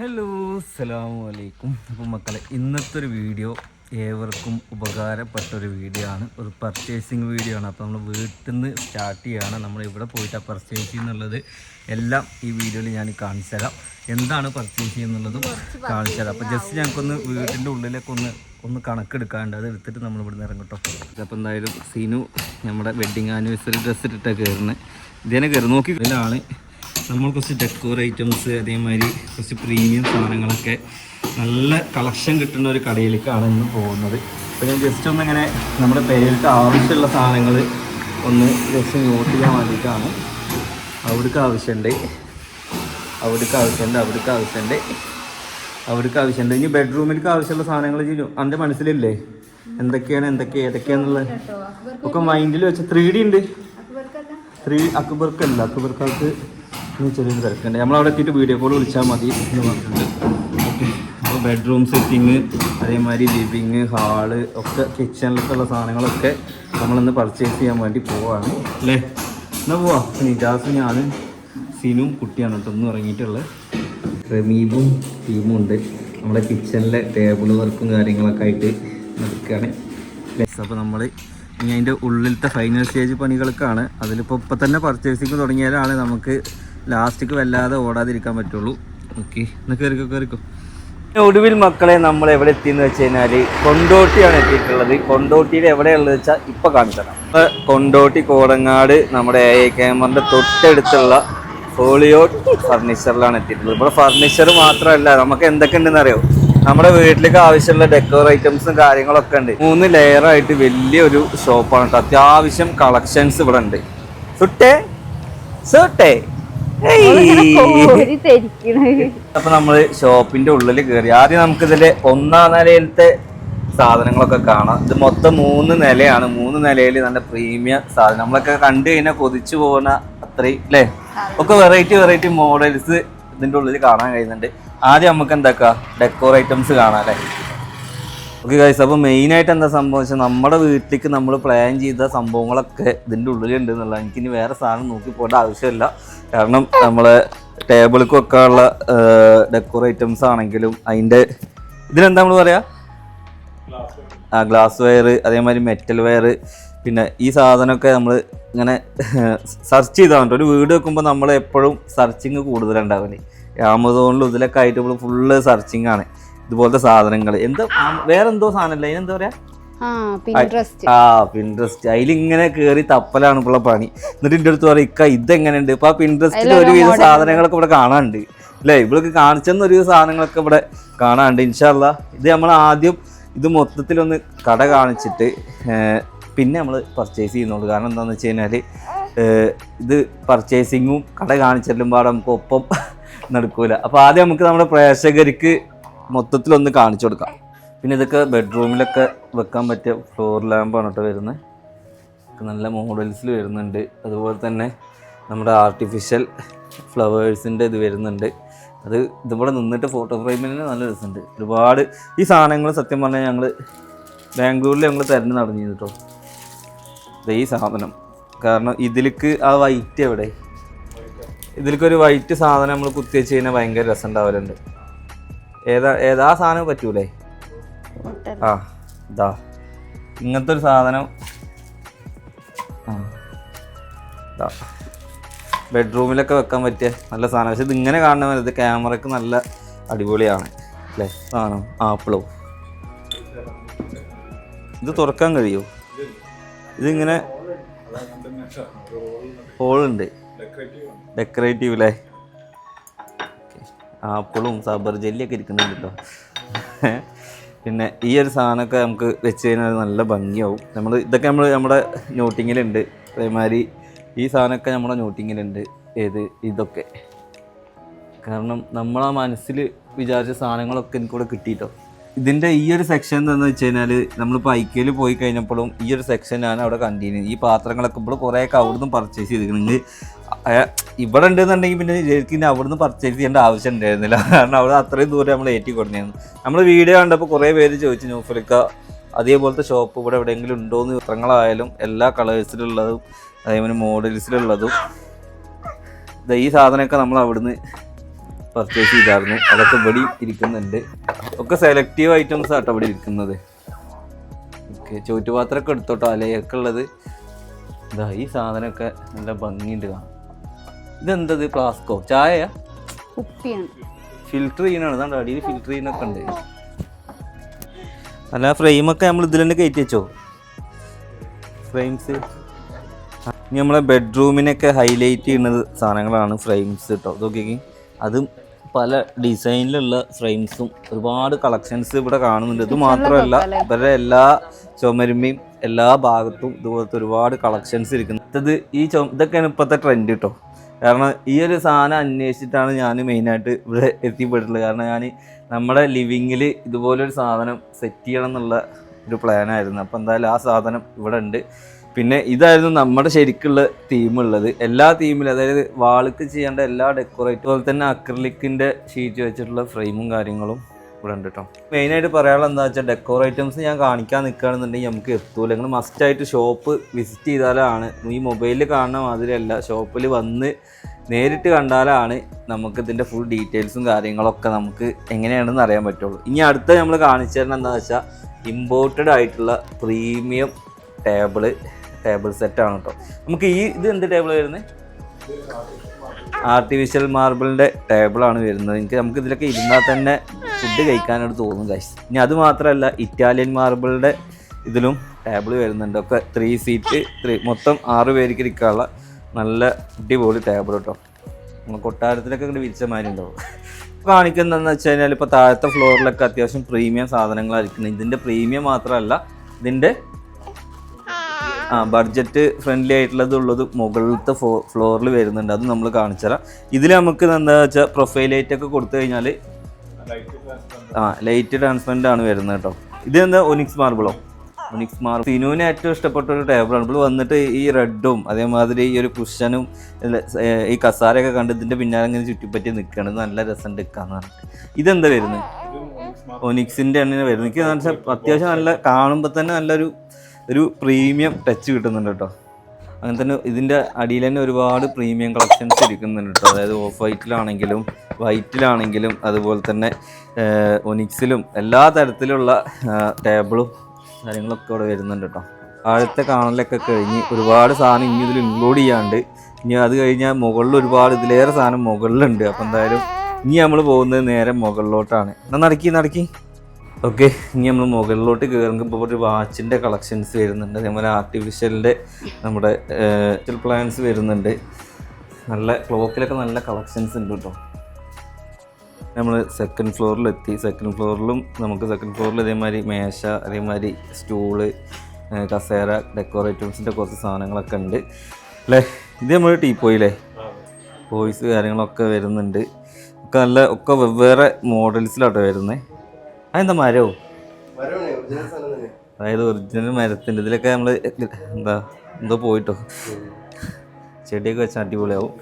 Hello അസ്സലാമലൈക്കും. അപ്പോൾ അപ്പം മക്കളെ ഇന്നത്തെ ഒരു വീഡിയോ ഏവർക്കും ഉപകാരപ്പെട്ട ഒരു വീഡിയോ ആണ്. ഒരു പർച്ചേസിങ് വീഡിയോ ആണ്. അപ്പോൾ നമ്മൾ വീട്ടിൽ നിന്ന് സ്റ്റാർട്ട് ചെയ്യുകയാണ് നമ്മൾ ഇവിടെ പോയിട്ടാണ് പർച്ചേസ് ചെയ്യുന്നുള്ളത്. എല്ലാം ഈ വീഡിയോയിൽ ഞാൻ കാണിച്ചു തരാം. എന്താണ് പർച്ചേസ് ചെയ്യുന്നുള്ളതും കാണിച്ചു തരാം. അപ്പോൾ ജസ്റ്റ് ഞങ്ങൾക്കൊന്ന് വീട്ടിന്റെ ഉള്ളിലേക്ക് ഒന്ന് ഒന്ന് കണക്കെടുക്കാണ്ട് അത് എടുത്തിട്ട് നമ്മൾ ഇവിടെ നിന്ന് ഇറങ്ങട്ടോ അപ്പോൾ എന്തായാലും സീനു നമ്മുടെ വെഡ്ഡിങ് ആനിവേഴ്സറി ഡ്രസ്സ് ഇട്ടിട്ടാണ് കയറുന്നത് ഇതിനെ കയറി നോക്കി. ഇതിലാണ് നമ്മൾ കുറച്ച് ഡെക്കോർ ഐറ്റംസ് അതേമാതിരി കുറച്ച് പ്രീമിയം സാധനങ്ങളൊക്കെ നല്ല കളക്ഷൻ കിട്ടുന്ന ഒരു കടയിലേക്കാണ് ഇന്ന് പോകുന്നത്. അപ്പോൾ ഞാൻ ജസ്റ്റ് ഒന്ന് ഒന്നിങ്ങനെ നമ്മുടെ പേരിട്ട് ആവശ്യമുള്ള സാധനങ്ങൾ ഒന്ന് ജസ്റ്റ് നോട്ട് ചെയ്യാൻ വേണ്ടിയിട്ടാണ്. അവിടേക്ക് ആവശ്യമുണ്ട് അവിടേക്ക് ആവശ്യമുണ്ട് അവിടേക്ക് ആവശ്യമുണ്ട് അവിടേക്ക് ആവശ്യമുണ്ട് ഇനി ബെഡ്റൂമിലേക്ക് ആവശ്യമുള്ള സാധനങ്ങൾ ചെയ്യും എന്റെ മനസ്സിലില്ലേ? എന്തൊക്കെയാണ് എന്തൊക്കെ ഏതൊക്കെയാണെന്നുള്ളത് ഒക്കെ മൈൻഡിൽ വെച്ച. ത്രീ ഡി ഉണ്ട്. ത്രീ അക്ബർക്കല്ല. അക്ബർക്കാർക്ക് ഇനി ചെറിയൊരു തിരക്കുണ്ട്. നമ്മളവിടെ എത്തിയിട്ട് വീഡിയോ കോൾ വിളിച്ചാൽ മതി. എന്ന് പറഞ്ഞിട്ടുണ്ട് അപ്പോൾ ബെഡ്റൂം സെറ്റിങ് അതേമാതിരി ലിവിങ് ഹാൾ ഒക്കെ കിച്ചണിലൊക്കെ ഉള്ള സാധനങ്ങളൊക്കെ നമ്മളിന്ന് പർച്ചേസ് ചെയ്യാൻ വേണ്ടി പോവാണ്. അല്ലേ? എന്നാൽ പോവാ. നിജാസ് ഞാൻ സിനും കുട്ടിയാണ് കേട്ടോ ഒന്നും ഇറങ്ങിയിട്ടുള്ളത് റമീബും ടീമും ഉണ്ട്. നമ്മുടെ കിച്ചണിലെ ടേബിൾ വർക്കും കാര്യങ്ങളൊക്കെ ആയിട്ട് നടക്കുകയാണ് അപ്പോൾ നമ്മൾ ഇനി അതിന്റെ ഉള്ളിലത്തെ ഫൈനൽ സ്റ്റേജ് പണികൾക്കാണ്. അതിലിപ്പോൾ ഇപ്പം തന്നെ പർച്ചേസിങ് തുടങ്ങിയാലാണ് നമുക്ക് ലാസ്റ്റിക്ക് വല്ലാതെ ഓടാതിരിക്കാൻ പറ്റുള്ളൂ. ഓക്കെ എന്നാൽ കയറിക്കോ കയറിക്കോ ഒടുവിൽ മക്കളെ നമ്മൾ എവിടെ എത്തിയെന്ന് വെച്ച് കഴിഞ്ഞാൽ കൊണ്ടോട്ടിയാണ് എത്തിയിട്ടുള്ളത്. കൊണ്ടോട്ടിയിൽ എവിടെയുള്ളത് വെച്ചാൽ ഇപ്പൊ കാണിച്ചതാണ് ഇപ്പൊ കൊണ്ടോട്ടി കോടങ്ങാട് നമ്മുടെ എ ക്യാമറിന്റെ തൊട്ടടുത്തുള്ള ഫോളിയോ ഫർണിച്ചറിലാണ് എത്തിയിട്ടുള്ളത്. ഇവിടെ ഫർണിച്ചർ മാത്രമല്ല നമുക്ക് എന്തൊക്കെ ഉണ്ടെന്ന് അറിയോ? നമ്മുടെ വീട്ടിലേക്ക് ആവശ്യമുള്ള ഡെക്കോർ ഐറ്റംസും കാര്യങ്ങളൊക്കെ ഉണ്ട്. മൂന്ന് ലെയർ ആയിട്ട് വലിയൊരു ഷോപ്പാണ് കേട്ടോ. അത്യാവശ്യം കളക്ഷൻസ് ഇവിടെ ഉണ്ട്. സുട്ടേ സുട്ടേ. അപ്പൊ നമ്മൾ ഷോപ്പിന്റെ ഉള്ളിൽ കയറി ആദ്യം നമുക്ക് ഇതിൽ ഒന്നാം നിലയിലത്തെ സാധനങ്ങളൊക്കെ കാണാം. ഇത് മൊത്തം മൂന്ന് നിലയാണ്. മൂന്ന് നിലയിൽ നല്ല പ്രീമിയം സാധനം. നമ്മളൊക്കെ കണ്ടു കഴിഞ്ഞാൽ കൊതിച്ചു പോകുന്ന അത്രയും അല്ലേ ഒക്കെ വെറൈറ്റി വെറൈറ്റി മോഡൽസ് ഇതിന്റെ ഉള്ളിൽ കാണാൻ കഴിയുന്നുണ്ട്. ആദ്യം നമുക്ക് എന്താക്കാ? ഡെക്കോർ ഐറ്റംസ് കാണാം അല്ലേ ഓക്കെ ഗൈസ് അപ്പോൾ മെയിനായിട്ട് എന്താ സംഭവം നമ്മുടെ വീട്ടിലേക്ക് നമ്മൾ പ്ലാൻ ചെയ്ത സംഭവങ്ങളൊക്കെ ഇതിന്റെ ഉള്ളിലുണ്ട് എന്നുള്ളത് എനിക്കിനി വേറെ സാധനം നോക്കി പോകേണ്ട ആവശ്യമില്ല. കാരണം നമ്മളെ ടേബിൾക്ക് വെക്കാനുള്ള ഡെക്കോർ ഐറ്റംസ് ആണെങ്കിലും അതിന്റെ ഇതിനെന്താ നമ്മൾ പറയാ? ആ ഗ്ലാസ് വയർ അതേമാതിരി മെറ്റൽ വയർ പിന്നെ ഈ സാധനമൊക്കെ നമ്മൾ ഇങ്ങനെ സെർച്ച് ചെയ്താൽ ഒരു വീട് വെക്കുമ്പോൾ നമ്മൾ എപ്പോഴും സെർച്ചിങ് കൂടുതലുണ്ടാവില്ലേ ആമസോണിലും ഇതിലൊക്കെ ആയിട്ട് നമ്മൾ ഫുള്ള് സെർച്ചിങ് ആണ്. ഇതുപോലത്തെ സാധനങ്ങൾ എന്താ വേറെ എന്തോ സാധനമല്ല അതിനെന്താ പറയാ? ആ പിൻട്രസ്റ്റ് അതിലിങ്ങനെ കേറി തപ്പലാണ് ഇപ്പോൾ പണി. എന്നിട്ട് എന്റെ അടുത്ത് പറയും ഇക്ക ഇതെങ്ങനെയുണ്ട്? ഇപ്പൊ ആ പിൻട്രസ്റ്റിൽ ഒരുവിധ സാധനങ്ങളൊക്കെ ഇവിടെ കാണാനുണ്ട്. അല്ലേ? ഇവിടെ കാണിച്ചെന്ന് ഒരുവിധ സാധനങ്ങളൊക്കെ ഇവിടെ കാണാനുണ്ട്. ഇൻഷാല്ല ഇത് നമ്മൾ ആദ്യം ഇത് മൊത്തത്തിലൊന്ന് കട കാണിച്ചിട്ട് പിന്നെ നമ്മൾ പർച്ചേസ് ചെയ്യുന്നുള്ളൂ. കാരണം എന്താണെന്ന് വെച്ച് കഴിഞ്ഞാൽ ഇത് പർച്ചേസിങ്ങും കട കാണിച്ചാലും പാടെ നമുക്ക് ഒപ്പം നടക്കൂല. അപ്പോൾ ആദ്യം നമുക്ക് നമ്മുടെ പ്രേക്ഷകർക്ക് മൊത്തത്തിലൊന്ന് കാണിച്ചു കൊടുക്കാം. പിന്നെ ഇതൊക്കെ ബെഡ്റൂമിലൊക്കെ വെക്കാൻ പറ്റിയ ഫ്ലോർ ലാമ്പാണ് കേട്ടോ വരുന്നത് നല്ല മോഡൽസിൽ വരുന്നുണ്ട്. അതുപോലെ തന്നെ നമ്മുടെ ആർട്ടിഫിഷ്യൽ ഫ്ലവേഴ്സിന്റെ ഇത് വരുന്നുണ്ട്. അത് ഇതുപോലെ നിന്നിട്ട് ഫോട്ടോ ഫ്രെയിമിന് നല്ല രസമുണ്ട്. ഒരുപാട് ഈ സാധനങ്ങൾ സത്യം പറഞ്ഞാൽ ഞങ്ങൾ ബാംഗ്ലൂരിൽ ഞങ്ങൾ തിരഞ്ഞു നടന്നു കേട്ടോ. ഈ സാധനം. കാരണം ഇതിലേക്ക് ആ വൈറ്റ് എവിടെ? ഇതിലേക്കൊരു വൈറ്റ് സാധനം നമ്മൾ കുത്തി വെച്ച് കഴിഞ്ഞാൽ ഭയങ്കര രസം ഉണ്ടാവലുണ്ട്. ഏതാ ഏതാ സാധനം പറ്റൂലേ? ആ ഇതാ ഇങ്ങനത്തെ ഒരു സാധനം. ആ ഇതാ ബെഡ്റൂമിലൊക്കെ വെക്കാൻ പറ്റിയ നല്ല സാധനം. പക്ഷെ ഇങ്ങനെ കാണുന്ന ഇത് ക്യാമറക്ക് നല്ല അടിപൊളിയാണ് അല്ലേ? സാധനം ആപ്പിളോ. ഇത് തുറക്കാൻ കഴിയോ? ഇതിങ്ങനെ ഹോളുണ്ട് ഡെക്കറേറ്റീവ് അല്ലേ? ആപ്പിളും സബർ ജെല്ലിയൊക്കെ ഇരിക്കുന്നുണ്ട് കേട്ടോ. പിന്നെ ഈ ഒരു സാധനമൊക്കെ നമുക്ക് വെച്ച് കഴിഞ്ഞാൽ നല്ല ഭംഗിയാവും. നമ്മൾ ഇതൊക്കെ നമ്മൾ നമ്മുടെ നോട്ടിങ്ങിലുണ്ട്. അതേമാതിരി ഈ സാധനമൊക്കെ നമ്മുടെ നോട്ടിങ്ങിലുണ്ട്. ഏത്? ഇതൊക്കെ. കാരണം നമ്മളാ മനസ്സിൽ വിചാരിച്ച സാധനങ്ങളൊക്കെ എനിക്കിവിടെ കിട്ടിയിട്ടോ. ഇതിന്റെ ഈ ഒരു സെക്ഷൻ എന്താണെന്ന് വെച്ച് കഴിഞ്ഞാൽ നമ്മളിപ്പോൾ ഐക്യയിൽ പോയി കഴിഞ്ഞപ്പോഴും ഈ ഒരു സെക്ഷൻ ഞാൻ അവിടെ കണ്ടിന്യൂ ഈ പാത്രങ്ങളൊക്കെ ഇപ്പോൾ കുറേയൊക്കെ അവിടുന്ന് പർച്ചേസ് ചെയ്തിരിക്കണമെങ്കിൽ ഇവിടെ ഉണ്ടെന്നുണ്ടെങ്കിൽ പിന്നെ ശരിക്കും അവിടുന്ന് പർച്ചേസ് ചെയ്യേണ്ട ആവശ്യം ഉണ്ടായിരുന്നില്ല. കാരണം അവിടെ അത്രയും ദൂരം നമ്മൾ ഏറ്റി കൊടുത്തിരുന്നു. നമ്മൾ വീഡിയോ കണ്ടപ്പോൾ കുറേ പേര് ചോദിച്ചു ന്യൂഫലിക്ക അതേപോലത്തെ ഷോപ്പ് ഇവിടെ എവിടെയെങ്കിലും ഉണ്ടോ എന്ന്? ചിത്രങ്ങളായാലും എല്ലാ കളേഴ്സിലുള്ളതും അതേപോലെ മോഡൽസിലുള്ളതും ഈ സാധനമൊക്കെ നമ്മൾ അവിടുന്ന് പർച്ചേസ് ചെയ്തായിരുന്നു. അതൊക്കെ ഇവിടെ ഇരിക്കുന്നുണ്ട്. ഒക്കെ സെലക്റ്റീവ് ഐറ്റംസ് ആട്ടോ ഇവിടെ ഇരിക്കുന്നത്. ഓക്കെ ചോറ്റുപാത്രമൊക്കെ എടുത്തോട്ടോ അലയൊക്കെ ഉള്ളത്. ഇതാ ഈ സാധനമൊക്കെ നല്ല ഭംഗിയുണ്ട് കാണാം ഇതെന്തത് ഫ്ലാസ്കോ ചായയാ? കുപ്പിയാണ്. ഫിൽറ്റർ ചെയ്യണതാണ് ഇതാണ്ട് അടിയിൽ ഫിൽറ്റർ ചെയ്യുന്നൊക്കെ ഉണ്ട്. അല്ല ഫ്രെയിമൊക്കെ നമ്മൾ ഇതിൽ തന്നെ കയറ്റി വെച്ചോ? ഫ്രെയിംസ് ഇനി നമ്മളെ ബെഡ്റൂമിനൊക്കെ ഹൈലൈറ്റ് ചെയ്യുന്ന സാധനങ്ങളാണ് ഫ്രെയിംസ് കേട്ടോ ഇതൊക്കെ അതും പല ഡിസൈനിലുള്ള ഫ്രെയിംസും ഒരുപാട് കളക്ഷൻസ് ഇവിടെ കാണുന്നുണ്ട്. ഇത് മാത്രമല്ല ഇവരുടെ എല്ലാ ചുമരുമയും എല്ലാ ഭാഗത്തും ഇതുപോലത്തെ ഒരുപാട് കളക്ഷൻസ് ഇരിക്കുന്നത് ഇത് ഈ ചുമ ഇതൊക്കെയാണ് ഇപ്പോഴത്തെ ട്രെൻഡ് കേട്ടോ കാരണം ഈ ഒരു സാധനം അന്വേഷിച്ചിട്ടാണ് ഞാൻ മെയിനായിട്ട് ഇവിടെ എത്തിപ്പെട്ടിട്ടുള്ളത്. കാരണം ഞാൻ നമ്മുടെ ലിവിങ്ങിൽ ഇതുപോലൊരു സാധനം സെറ്റ് ചെയ്യണം എന്നുള്ള ഒരു പ്ലാനായിരുന്നു അപ്പോൾ എന്തായാലും ആ സാധനം ഇവിടെ ഉണ്ട്. പിന്നെ ഇതായിരുന്നു നമ്മുടെ ശരിക്കുള്ള തീമുള്ളത് എല്ലാ തീമിലും അതായത് വാൾക്ക് ചെയ്യേണ്ട എല്ലാ ഡെക്കറേറ്റ് പോലെ തന്നെ അക്രലിക്കിന്റെ ഷീറ്റ് വെച്ചിട്ടുള്ള ഫ്രെയിമും കാര്യങ്ങളും ഇവിടെ ഉണ്ട് കേട്ടോ മെയിനായിട്ട് പറയാനുള്ള എന്താ വെച്ചാൽ ഡെക്കോർ ഐറ്റംസ് ഞാൻ കാണിക്കാൻ നിൽക്കുകയാണെന്നുണ്ടെങ്കിൽ നമുക്ക് എത്തൂല. നിങ്ങൾ മസ്റ്റായിട്ട് ഷോപ്പ് വിസിറ്റ് ചെയ്താലാണ് ഈ മൊബൈലിൽ കാണുന്ന മാതിരിയല്ല. ഷോപ്പിൽ വന്ന് നേരിട്ട് കണ്ടാലാണ് നമുക്ക് ഇതിന്റെ ഫുൾ ഡീറ്റെയിൽസും കാര്യങ്ങളൊക്കെ നമുക്ക് എങ്ങനെയാണെന്ന് അറിയാൻ പറ്റുള്ളൂ. ഇനി അടുത്ത നമ്മൾ കാണിച്ചു തരണം എന്താണെന്ന് വെച്ചാൽ ഇമ്പോർട്ടഡ് ആയിട്ടുള്ള പ്രീമിയം ടേബിൾ ടേബിൾ സെറ്റാണ് കേട്ടോ നമുക്ക് ഈ ഇത് എന്ത് ടേബിൾ വരുന്നത് ആർട്ടിഫിഷ്യൽ മാർബിളിന്റെ ടേബിളാണ് വരുന്നത്. എനിക്ക് നമുക്ക് ഇതിലൊക്കെ ഇരുന്നാൽ തന്നെ ഫുഡ് കഴിക്കാനായിട്ട് തോന്നും ഗൈസ് ഇനി അത് മാത്രമല്ല ഇറ്റാലിയൻ മാർബിളുടെ ഇതിലും ടേബിൾ വരുന്നുണ്ട്. ഒക്കെ ത്രീ സീറ്റ് ത്രീ മൊത്തം ആറ് പേർക്ക് ഇരിക്കാനുള്ള നല്ല അടിപൊളി ടേബിൾ കേട്ടോ നമ്മൾ കൊട്ടാരത്തിലൊക്കെ ഇങ്ങനെ വിരിച്ച മാതിരി ഉണ്ടാവും. കാണിക്കുന്നതെന്ന് വെച്ച് കഴിഞ്ഞാൽ ഇപ്പോൾ താഴത്തെ ഫ്ലോറിലൊക്കെ അത്യാവശ്യം പ്രീമിയം സാധനങ്ങളായിരിക്കുന്നത് ഇതിന്റെ പ്രീമിയം മാത്രമല്ല ഇതിന്റെ ആ ബഡ്ജറ്റ് ഫ്രണ്ട്ലി ആയിട്ടുള്ളത് ഉള്ളത് മുകളിലത്തെ ഫ്ലോറിൽ വരുന്നുണ്ട്. അത് നമ്മൾ കാണിച്ചുതരാം. ഇതിൽ നമുക്ക് എന്താ വെച്ചാൽ പ്രൊഫൈൽ ഒക്കെ കൊടുത്തു കഴിഞ്ഞാൽ ആ ലൈറ്റ് ട്രാൻസ്പെറന്റ് ആണ് വരുന്നത് കേട്ടോ. ഇത് എന്താ ഒനിക്സ് മാർബിളോ? Onyx marble. സിനുവിന് ഏറ്റവും ഇഷ്ടപ്പെട്ട ഒരു ടേബിളാണ് ഇപ്പോൾ വന്നിട്ട് ഈ റെഡും അതേമാതിരി ഈ ഒരു കുഷനും ഈ കസാരയൊക്കെ കണ്ട് ഇതിന്റെ പിന്നാലെ ഇങ്ങനെ ചുറ്റിപ്പറ്റി നിൽക്കുകയാണ് നല്ല രസം എടുക്കാന്ന് പറഞ്ഞിട്ട്. ഇതെന്താ വരുന്നത്? ഒനിക്സിന്റെ എണ്ണ വരുന്നത്. എനിക്ക് അത്യാവശ്യം നല്ല കാണുമ്പോൾ തന്നെ നല്ലൊരു ഒരു പ്രീമിയം ടച്ച് കിട്ടുന്നുണ്ട് കേട്ടോ. അങ്ങനെ തന്നെ ഇതിന്റെ അടിയിൽ തന്നെ ഒരുപാട് പ്രീമിയം കളക്ഷൻസ് ഇരിക്കുന്നുണ്ട് കേട്ടോ അതായത് ഓഫ് വൈറ്റിലാണെങ്കിലും വൈറ്റിലാണെങ്കിലും അതുപോലെ തന്നെ ഒനിക്സിലും എല്ലാ തരത്തിലുള്ള ടേബിളും കാര്യങ്ങളൊക്കെ ഇവിടെ വരുന്നുണ്ട് കേട്ടോ ആഴത്തെ കാണലൊക്കെ കഴിഞ്ഞ് ഒരുപാട് സാധനം ഇനി ഇതിൽ ഇൻക്ലൂഡ് ചെയ്യാണ്ട് ഇനി അത് കഴിഞ്ഞാൽ മുകളിൽ ഒരുപാട് ഇതിലേറെ സാധനം മുകളിലുണ്ട്. അപ്പോൾ എന്തായാലും ഇനി നമ്മൾ പോകുന്നത് നേരെ മുകളിലോട്ടാണ്. എന്നാൽ നടക്കി നടക്കി. ഓക്കെ ഇനി നമ്മൾ മുകളിലോട്ട് കയറുമ്പോൾ ഇപ്പോൾ ഒരു വാച്ചിന്റെ കളക്ഷൻസ് വരുന്നുണ്ട്. അതേപോലെ ആർട്ടിഫിഷ്യലിന്റെ നമ്മുടെ പ്ലാൻസ് വരുന്നുണ്ട്. നല്ല ക്ലോക്കിലൊക്കെ നല്ല കളക്ഷൻസ് ഉണ്ട് കേട്ടോ. നമ്മൾ സെക്കൻഡ് ഫ്ലോറിലെത്തി സെക്കൻഡ് ഫ്ലോറിലും നമുക്ക് സെക്കൻഡ് ഫ്ലോറിൽ ഇതേമാതിരി മേശ അതേമാതിരി സ്റ്റൂൾ കസേര ഡെക്കോറേറ്റീവ്സിന്റെ കുറച്ച് സാധനങ്ങളൊക്കെ ഉണ്ട്. അല്ലേ? ഇത് നമ്മൾ ടീപ്പോയില്ലേ പോയിസ് കാര്യങ്ങളൊക്കെ വരുന്നുണ്ട്. ഒക്കെ നല്ല ഒക്കെ വെവ്വേറെ മോഡൽസിലാട്ടോ വരുന്നത് അതെന്താ മരവും അതായത് ഒറിജിനൽ മരത്തിന്റെ ഇതിലൊക്കെ നമ്മൾ എന്താ എന്തോ പോയിട്ടോ. ചെടിയൊക്കെ വെച്ചാൽ അടിപൊളിയാവും.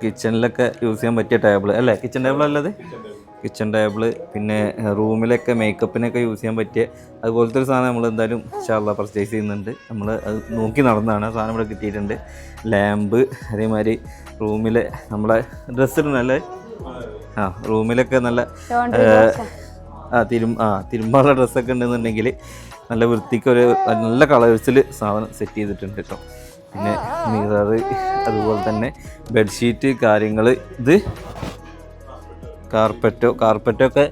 കിച്ചണിലൊക്കെ യൂസ് ചെയ്യാൻ പറ്റിയ ടേബിൾ അല്ലേ? കിച്ചൺ ടേബിൾ അല്ലത് കിച്ചൺ ടേബിൾ പിന്നെ റൂമിലൊക്കെ മേക്കപ്പിനൊക്കെ യൂസ് ചെയ്യാൻ പറ്റിയ അതുപോലത്തെ ഒരു സാധനം നമ്മൾ എന്തായാലും ഷാർല പർച്ചേസ് ചെയ്യുന്നുണ്ട്. നമ്മൾ അത് നോക്കി നടന്നതാണ്. ആ സാധനം ഇവിടെ കിട്ടിയിട്ടുണ്ട്. ലാമ്പ് അതേമാതിരി റൂമിലെ നമ്മളെ ഡ്രസ്സിൽ നല്ല ആ റൂമിലൊക്കെ നല്ല. ആ തിരും ആ തിരുമ്പാനുള്ള ഡ്രസ്സൊക്കെ ഉണ്ടെന്നുണ്ടെങ്കിൽ നല്ല വൃത്തിക്ക് ഒരു നല്ല കളേഴ്സിൽ സാധനം സെറ്റ് ചെയ്തിട്ടുണ്ട് കേട്ടോ പിന്നെ മിറർ അതുപോലെ തന്നെ ബെഡ്ഷീറ്റ് കാര്യങ്ങൾ ഇത് കാർപ്പറ്റോ കാർപ്പറ്റോ ഒക്കെ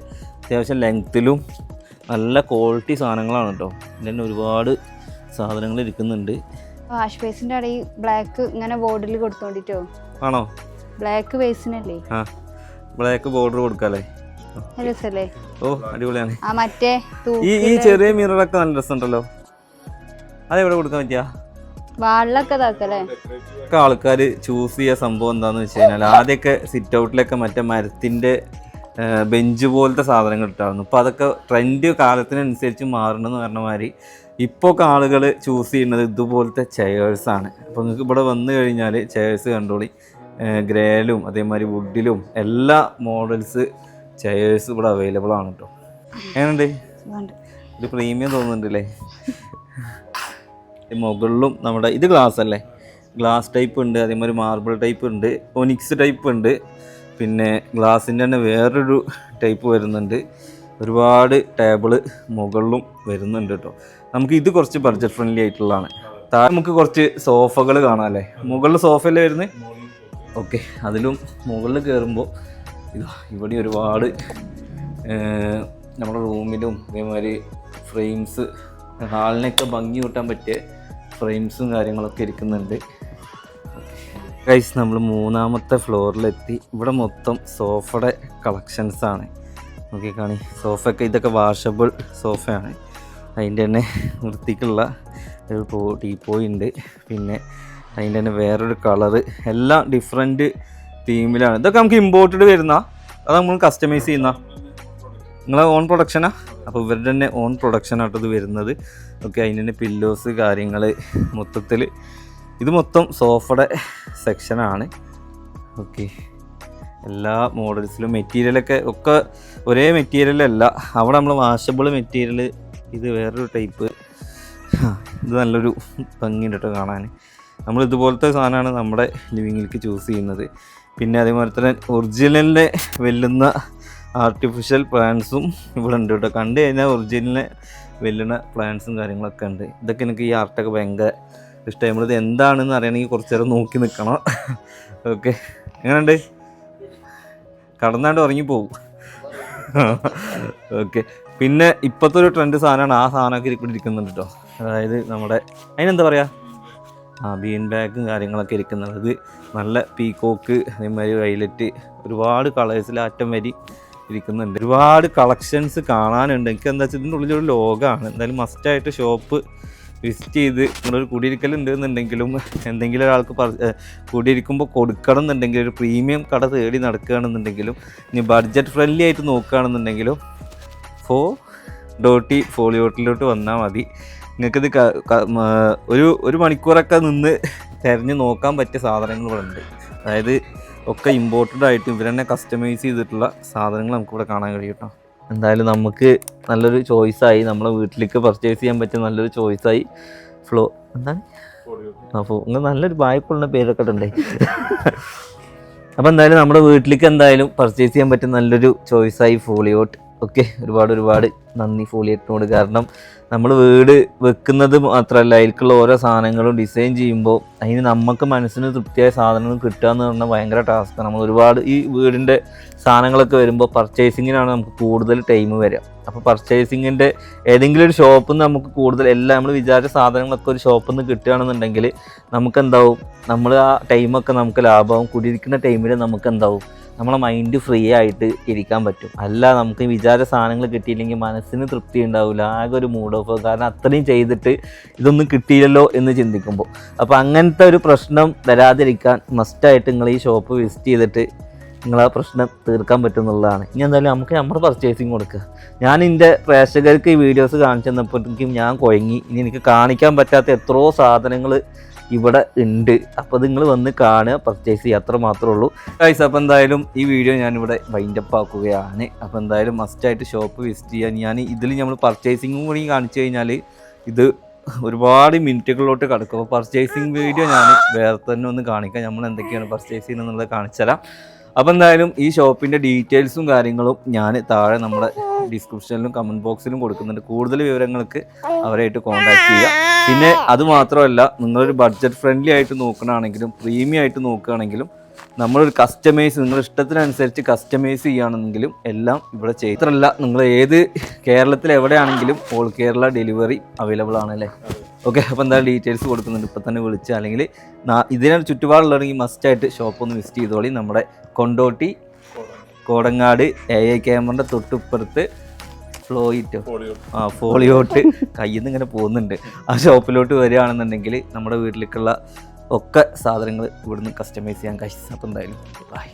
അത്യാവശ്യം ലെങ്ത്തിലും നല്ല ക്വാളിറ്റി സാധനങ്ങളാണ് കേട്ടോ ഇതിൽ തന്നെ ഒരുപാട് സാധനങ്ങൾ ഇരിക്കുന്നുണ്ട്. വാഷ് ബേസിന്റെ അവിടെ ഈ ബ്ലാക്ക് ഇങ്ങനെ ബോർഡിൽ കൊടുത്തോണ്ടിട്ടോ? ആണോ? ബ്ലാക്ക് ബേസിനല്ലേ ആ ബ്ലാക്ക് ബോർഡർ കൊടുക്കാല്ലേ? ഓ അടിപൊളിയാണ്. ഈ ഈ ചെറിയ മിററൊക്കെ നല്ല രസമുണ്ടല്ലോ. അതെവിടെ കൊടുക്കാൻ പറ്റിയാ? ഒക്കെ ആൾക്കാർ ചൂസ് ചെയ്യുക സംഭവം എന്താന്ന് വെച്ച് കഴിഞ്ഞാൽ ആദ്യമൊക്കെ സിറ്റ് ഔട്ടിലൊക്കെ മറ്റേ മരത്തിന്റെ ബെഞ്ച് പോലത്തെ സാധനങ്ങൾ ഇട്ടായിരുന്നു. ഇപ്പൊ അതൊക്കെ ട്രെൻഡ് കാലത്തിനനുസരിച്ച് മാറണമെന്ന് പറഞ്ഞ മാതിരി ഇപ്പോൾ ഒക്കെ ആളുകൾ ചൂസ് ചെയ്യുന്നത് ഇതുപോലത്തെ ചെയേഴ്സ് ആണ്. അപ്പോൾ നിങ്ങൾക്ക് ഇവിടെ വന്നു കഴിഞ്ഞാൽ ചെയേഴ്സ് കണ്ടോളി. ഗ്രേലും അതേമാതിരി വുഡിലും എല്ലാ മോഡൽസ് ചെയേഴ്സ് ഇവിടെ അവൈലബിൾ ആണ് കേട്ടോ എങ്ങനെയുണ്ട്? ഇത് പ്രീമിയം തോന്നുന്നുണ്ടല്ലേ? മുകളിലും നമ്മുടെ ഇത് ഗ്ലാസ് അല്ലേ? ഗ്ലാസ് ടൈപ്പ് ഉണ്ട് അതേമാതിരി മാർബിൾ ടൈപ്പ് ഉണ്ട് ഒനിക്സ് ടൈപ്പ് ഉണ്ട്. പിന്നെ ഗ്ലാസിന്റെ തന്നെ വേറൊരു ടൈപ്പ് വരുന്നുണ്ട്. ഒരുപാട് ടേബിൾ മുകളിലും വരുന്നുണ്ട് കേട്ടോ നമുക്ക് ഇത് കുറച്ച് ബഡ്ജറ്റ് ഫ്രണ്ട്ലി ആയിട്ടുള്ളതാണ്. താഴെ നമുക്ക് കുറച്ച് സോഫകൾ കാണാം അല്ലേ? മുകളിൽ സോഫയല്ലേ വരുന്നത്? ഓക്കെ അതിലും മുകളിൽ കയറുമ്പോൾ ഇതാ ഇവിടെ ഒരുപാട് നമ്മുടെ റൂമിലും ഇതേമാതിരി ഫ്രെയിംസ് ഹാളിനൊക്കെ ഭംഗി കൂട്ടാൻ പറ്റിയ ഫ്രെയിംസും കാര്യങ്ങളൊക്കെ ഇരിക്കുന്നുണ്ട്. ഗൈസ് നമ്മൾ മൂന്നാമത്തെ ഫ്ലോറിലെത്തി ഇവിടെ മൊത്തം സോഫയുടെ കളക്ഷൻസാണ് നോക്കി കാണി സോഫയൊക്കെ ഇതൊക്കെ വാഷബിൾ സോഫയാണ്. അതിന്റെ തന്നെ വൃത്തിക്കുള്ള ഒരു പോ ടീപ്പോയി ഉണ്ട് പിന്നെ അതിന്റെ തന്നെ വേറൊരു കളറ് എല്ലാം ഡിഫറെന്റ് തീമിലാണ് ഇതൊക്കെ നമുക്ക് ഇമ്പോർട്ടഡ് വരുന്ന? അത് നമ്മൾ കസ്റ്റമൈസ് ചെയ്യുന്ന. നിങ്ങളെ ഓൺ പ്രൊഡക്ഷനാ അപ്പോൾ ഇവരുടെ തന്നെ ഓൺ പ്രൊഡക്ഷനായിട്ട് ഇത് വരുന്നത്. ഓക്കെ അതിന്റെ തന്നെ പില്ലോസ് കാര്യങ്ങൾ മൊത്തത്തിൽ ഇത് മൊത്തം സോഫയുടെ സെക്ഷനാണ് ഓക്കെ. എല്ലാ മോഡൽസിലും മെറ്റീരിയലൊക്കെ ഒക്കെ ഒരേ മെറ്റീരിയലല്ല അവിടെ നമ്മൾ വാഷബിൾ മെറ്റീരിയൽ ഇത് വേറൊരു ടൈപ്പ് ഇത് നല്ലൊരു ഭംഗിയുണ്ട് കേട്ടോ കാണാൻ നമ്മൾ ഇതുപോലത്തെ സാധനമാണ് നമ്മുടെ ലിവിങ്ങിലേക്ക് ചൂസ് ചെയ്യുന്നത്. പിന്നെ അതേപോലെ തന്നെ ഒറിജിനലിനെ വെല്ലുന്ന ആർട്ടിഫിഷ്യൽ പ്ലാന്റ്സും ഇവിടെ ഉണ്ട് കേട്ടോ. കണ്ടു കഴിഞ്ഞാൽ ഒറിജിനലിനെ വെല്ലുന്ന പ്ലാന്റ്സും കാര്യങ്ങളൊക്കെ ഉണ്ട്. ഇതൊക്കെ എനിക്ക് ഈ ആർട്ടൊക്കെ ഭയങ്കര ഇഷ്ടമായി നമ്മളിത് എന്താണെന്ന് അറിയണമെങ്കിൽ കുറച്ച് നേരം നോക്കി നിൽക്കണം ഓക്കെ എങ്ങനെയുണ്ട്? കടന്നാണ്ട് ഉറങ്ങിപ്പോവും ഓക്കെ പിന്നെ ഇപ്പോഴത്തെ ഒരു ട്രെൻഡ് സാധനമാണ് ആ സാധനമൊക്കെ ഇരിക്കുന്നുണ്ട് കേട്ടോ. അതായത് നമ്മുടെ അതിനെന്താ പറയുക ആ ബീൻ ബാഗും കാര്യങ്ങളൊക്കെ ഇരിക്കുന്നുള്ളത് നല്ല പീക്കോക്ക് അതേമാതിരി വൈലറ്റ് ഒരുപാട് കളേഴ്സിൽ അറ്റം വരി ഇരിക്കുന്നുണ്ട്. ഒരുപാട് കളക്ഷൻസ് കാണാനുണ്ട്. എനിക്ക് എന്താ വെച്ചാൽ ഇതിന്റെ ഉള്ളിലൊരു ലോകമാണ് എന്തായാലും മസ്റ്റായിട്ട് ഷോപ്പ് വിസിറ്റ് ചെയ്ത് നിങ്ങളൊരു കുടിയിരിക്കൽ ഉണ്ടെന്നുണ്ടെങ്കിലും എന്തെങ്കിലും ഒരാൾക്ക് കുടിയിരിക്കുമ്പോൾ കൊടുക്കണം എന്നുണ്ടെങ്കിൽ ഒരു പ്രീമിയം കട തേടി നടക്കുകയാണെന്നുണ്ടെങ്കിലും ഇനി ബഡ്ജറ്റ് ഫ്രണ്ട്ലി ആയിട്ട് നോക്കുകയാണെന്നുണ്ടെങ്കിലും ഫോ ഡോട്ടി ഫോളിയോട്ടിലോട്ട് വന്നാൽ മതി. നിങ്ങൾക്കിത് ഒരു ഒരു മണിക്കൂറൊക്കെ നിന്ന് തിരഞ്ഞ് നോക്കാൻ പറ്റിയ സാധനങ്ങൾ ഇവിടെ ഉണ്ട് അതായത് ഒക്കെ ഇമ്പോർട്ടഡ് ആയിട്ട് ഇവർ തന്നെ കസ്റ്റമൈസ് ചെയ്തിട്ടുള്ള സാധനങ്ങൾ നമുക്കിവിടെ കാണാൻ കഴിയും കേട്ടോ എന്തായാലും നമുക്ക് നല്ലൊരു ചോയ്സായി നമ്മളെ വീട്ടിലേക്ക് പർച്ചേസ് ചെയ്യാൻ പറ്റിയ നല്ലൊരു ചോയ്സായി ഫ്ലോ എന്താണ്? അപ്പോൾ നിങ്ങൾ നല്ലൊരു ബായ്പുള്ള പേരൊക്കെ ഉണ്ടേ അപ്പോൾ എന്തായാലും നമ്മുടെ വീട്ടിലേക്ക് എന്തായാലും പർച്ചേസ് ചെയ്യാൻ പറ്റിയ നല്ലൊരു ചോയ്സായി ഫോളിയോട്ട് ഓക്കെ ഒരുപാട് ഒരുപാട് നന്ദി ഫോളിയേറ്റിനോട് കാരണം നമ്മൾ വീട് വെക്കുന്നത് മാത്രമല്ല അതിലേക്കുള്ള ഓരോ സാധനങ്ങളും ഡിസൈൻ ചെയ്യുമ്പോൾ അതിന് നമുക്ക് മനസ്സിന് തൃപ്തിയായ സാധനങ്ങൾ കിട്ടുക എന്ന് പറഞ്ഞാൽ ഭയങ്കര ടാസ്ക്കാണ് നമ്മൾ ഒരുപാട് ഈ വീടിന്റെ സാധനങ്ങളൊക്കെ വരുമ്പോൾ പർച്ചേസിങ്ങിനാണ് നമുക്ക് കൂടുതൽ ടൈം വരിക. അപ്പോൾ പർച്ചേസിങ്ങിന്റെ ഏതെങ്കിലും ഒരു ഷോപ്പിൽ നിന്ന് നമുക്ക് കൂടുതൽ എല്ലാം നമ്മൾ വിചാരിച്ച സാധനങ്ങളൊക്കെ ഒരു ഷോപ്പിൽ നിന്ന് കിട്ടുകയാണെന്നുണ്ടെങ്കിൽ നമുക്ക് എന്താവും നമ്മൾ ആ ടൈമൊക്കെ നമുക്ക് ലാഭമാവും. കുടിയിരിക്കുന്ന ടൈമിൽ നമുക്ക് എന്താവും നമ്മളെ മൈൻഡ് ഫ്രീ ആയിട്ട് ഇരിക്കാൻ പറ്റും. അല്ല നമുക്ക് വിചാര സാധനങ്ങൾ കിട്ടിയില്ലെങ്കിൽ മനസ്സിന് തൃപ്തി ഉണ്ടാവില്ല ആകെ ഒരു മൂഡ് ഓഫ് കാരണം അത്രയും ചെയ്തിട്ട് ഇതൊന്നും കിട്ടിയില്ലല്ലോ എന്ന് ചിന്തിക്കുമ്പോൾ. അപ്പോൾ അങ്ങനത്തെ ഒരു പ്രശ്നം വരാതിരിക്കാൻ മസ്റ്റായിട്ട് നിങ്ങൾ ഈ ഷോപ്പ് വിസിറ്റ് ചെയ്തിട്ട് നിങ്ങൾ ആ പ്രശ്നം തീർക്കാൻ പറ്റുന്നുള്ളതാണ്. ഇനി എന്തായാലും നമുക്ക് നമ്മുടെ പർച്ചേസിങ് കൊടുക്കുക. ഞാൻ എന്റെ പ്രേക്ഷകർക്ക് ഈ വീഡിയോസ് കാണിച്ചു തന്നപ്പോഴത്തേക്കും ഞാൻ കുഴങ്ങി ഇനി എനിക്ക് കാണിക്കാൻ പറ്റാത്ത എത്രയോ സാധനങ്ങൾ ഇവിടെ ഉണ്ട്. അപ്പോൾ നിങ്ങൾ വന്ന് കാണുക പർച്ചേസ് ചെയ്യുക. അത്ര മാത്രമേ ഉള്ളൂ. ഗൈസ് അപ്പോൾ എന്തായാലും ഈ വീഡിയോ ഞാനിവിടെ വൈൻഡപ്പ് ആക്കുകയാണ്. അപ്പോൾ എന്തായാലും മസ്റ്റായിട്ട് ഷോപ്പ് വിസിറ്റ് ചെയ്യാൻ ഞാൻ ഇതിൽ നമ്മൾ പർച്ചേസിങ്ങും കൂടി കാണിച്ചു കഴിഞ്ഞാൽ ഇത് ഒരുപാട് മിനിറ്റുകളിലോട്ട് കിടക്കും. അപ്പോൾ പർച്ചേസിങ് വീഡിയോ ഞാൻ വേറെ തന്നെ ഒന്ന് കാണിക്കാം. നമ്മൾ എന്തൊക്കെയാണ് പർച്ചേസ് ചെയ്യുന്നത് എന്നുള്ളത് കാണിച്ചു തരാം. അപ്പോൾ എന്തായാലും ഈ ഷോപ്പിന്റെ ഡീറ്റെയിൽസും കാര്യങ്ങളും ഞാൻ താഴെ നമ്മുടെ ഡിസ്ക്രിപ്ഷനിലും കമന്റ് ബോക്സിലും കൊടുക്കുന്നുണ്ട്. കൂടുതൽ വിവരങ്ങൾക്ക് അവരായിട്ട് കോൺടാക്ട് ചെയ്യുക. പിന്നെ അത് മാത്രമല്ല നിങ്ങളൊരു ബഡ്ജറ്റ് ഫ്രണ്ട്ലി ആയിട്ട് നോക്കണമെങ്കിലും പ്രീമിയം ആയിട്ട് നോക്കുകയാണെങ്കിലും നമ്മളൊരു കസ്റ്റമൈസ് നിങ്ങളുടെ ഇഷ്ടത്തിനനുസരിച്ച് കസ്റ്റമൈസ് ചെയ്യുകയാണെങ്കിലും എല്ലാം ഇവിടെ ചെയ്യും. നിങ്ങൾ ഏത് കേരളത്തിൽ എവിടെയാണെങ്കിലും ഓൾ കേരള ഡെലിവറി അവൈലബിൾ ആണല്ലേ ഓക്കെ അപ്പോൾ എന്തായാലും ഡീറ്റെയിൽസ് കൊടുക്കുന്നുണ്ട്. ഇപ്പം തന്നെ വിളിച്ച് അല്ലെങ്കിൽ ഇതിനെ ചുറ്റുപാടുള്ളവരെങ്കിൽ മസ്റ്റ് ആയിട്ട് ഷോപ്പ് ഒന്ന് വിസിറ്റ് ചെയ്തോളി. നമ്മുടെ കൊണ്ടോട്ടി കോടങ്ങാട് എ ഐ ക്യാമറിന്റെ തൊട്ടിപ്പുറത്ത് ഫ്ലോയിറ്റോ. ആ ഫോളിയോട്ട് കയ്യിൽ നിന്ന് ഇങ്ങനെ പോകുന്നുണ്ട്. ആ ഷോപ്പിലോട്ട് വരികയാണെന്നുണ്ടെങ്കിൽ നമ്മുടെ വീട്ടിലേക്കുള്ള ഒക്കെ സാധനങ്ങൾ ഇവിടുന്ന് കസ്റ്റമൈസ് ചെയ്യാൻ കഴിച്ചു അപ്പം എന്തായാലും ബൈ